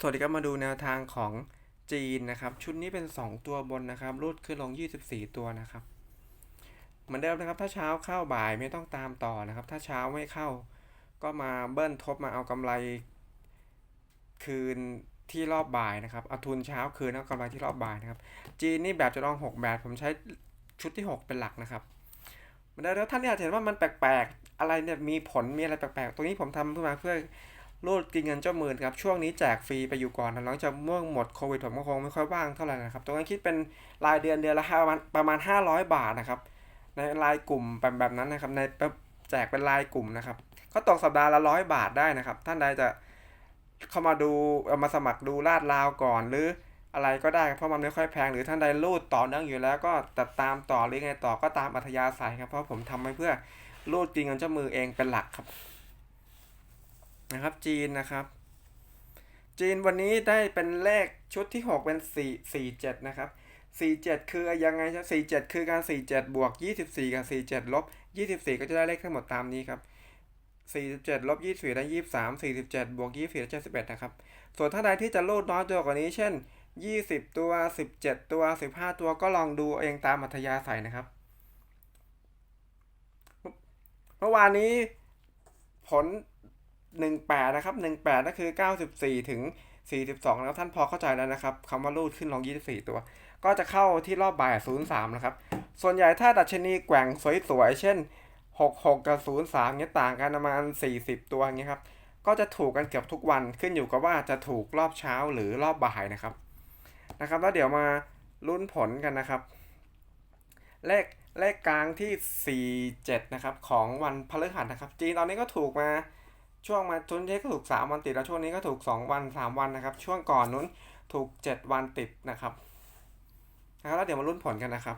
สวัสดีครับมาดูแนวทางของจีนนะครับ ชุดนี้เป็น 2 ตัวบนนะครับ รูดขึ้นลง 24 ตัวนะครับ เหมือนเดิมนะครับ ถ้าเช้าเข้าบ่ายไม่ต้องตามต่อนะครับ ถ้าเช้าไม่เข้า ก็มาเบิ้ลทบมาเอากำไร คืนที่รอบบ่ายนะครับเอาทุนเช้าคืนเอากำไรที่รอบบ่ายนะครับ จีนนี่แบบจะลอง 6 แบบ ผมใช้ชุดที่ 6 เป็นหลักนะครับเหมือนเดิมแล้วท่านที่อาจจะเห็นว่ามันแปลกๆอะไรเนี่ยมีผลมีอะไรแปลกๆตรงนี้ผมทำขึ้นมาเพื่อ รูดกินเงินเจ้าหมื่นครับ ช่วงนี้แจกฟรีไปอยู่ก่อนนะหลังจากเมื่อหมดโควิดผมก็คงไม่ค่อยว่างเท่าไหร่นะครับ ตรงนั้นคิดเป็นรายเดือนเดือนละประมาณประมาณ 500 บาทนะครับ ในรายกลุ่มแบบแบบนั้นนะครับ ในแจกเป็นรายกลุ่มนะครับ ก็ตกสัปดาห์ละร้อยบาทได้นะครับ ท่านใดจะเข้ามาดูเอามาสมัครดูลาดราวก่อนหรืออะไรก็ได้เพราะมันไม่ค่อยแพงหรือท่านใดรูดต่อเนื่องอยู่แล้วก็ติดตามต่อหรือไงต่อก็ตามอัธยาศัยครับเพราะผมทำไว้เพื่อรูดกินเงินเจ้ามือเองเป็นหลักครับ นะครับ จีนนะครับ จีนวันนี้ได้เป็นเลขชุดที่ 6 เป็น 4 4 7 นะครับ 47 คือยังไงครับ47 คือการ 47 บวก 24 กับ 47 ลบ 24 ก็จะได้เลขทั้งหมดตามนี้ครับ47ลบ24ได้23 47บวก24ได้71นะครับ ส่วนถ้าใดที่จะรูดน้อยตัวกว่านี้ เช่น 20 ตัว 17 ตัว 15 ตัวก็ลองดูเองตามอัธยาศัยนะครับ เมื่อวานนี้ผล 18 นะครับ 18 ก็คือ 94 ถึง 42 แล้วท่านพอเข้าใจแล้วนะครับคำว่ารูดขึ้นลง24 ตัว ก็จะเข้าที่รอบบ่าย 03 นะครับ ส่วนใหญ่ถ้าดัชนีแกว่งสวยๆ เช่น 66 กับ 03 เนี้ยต่างกันประมาณ 40 ตัวเงี้ยครับ ก็จะถูกกันเกือบทุกวันขึ้นอยู่กับว่าจะถูกรอบเช้าหรือรอบบ่ายนะครับ นะครับ แล้วเดี๋ยวมาลุ้นผลกันนะครับ เลขเลขกลางที่ 47 นะครับ ของวันพฤหัสนะครับ จีนตอนนี้ก็ถูกมา ช่วงมาชุนเทก็ถูก 3 วันติด แล้วช่วงนี้ก็ถูก 2 วัน 3 วันนะครับ ช่วงก่อนนู้นถูก 7 วันติดนะครับนะครับแล้วเดี๋ยวมาลุ้นผลกันนะครับ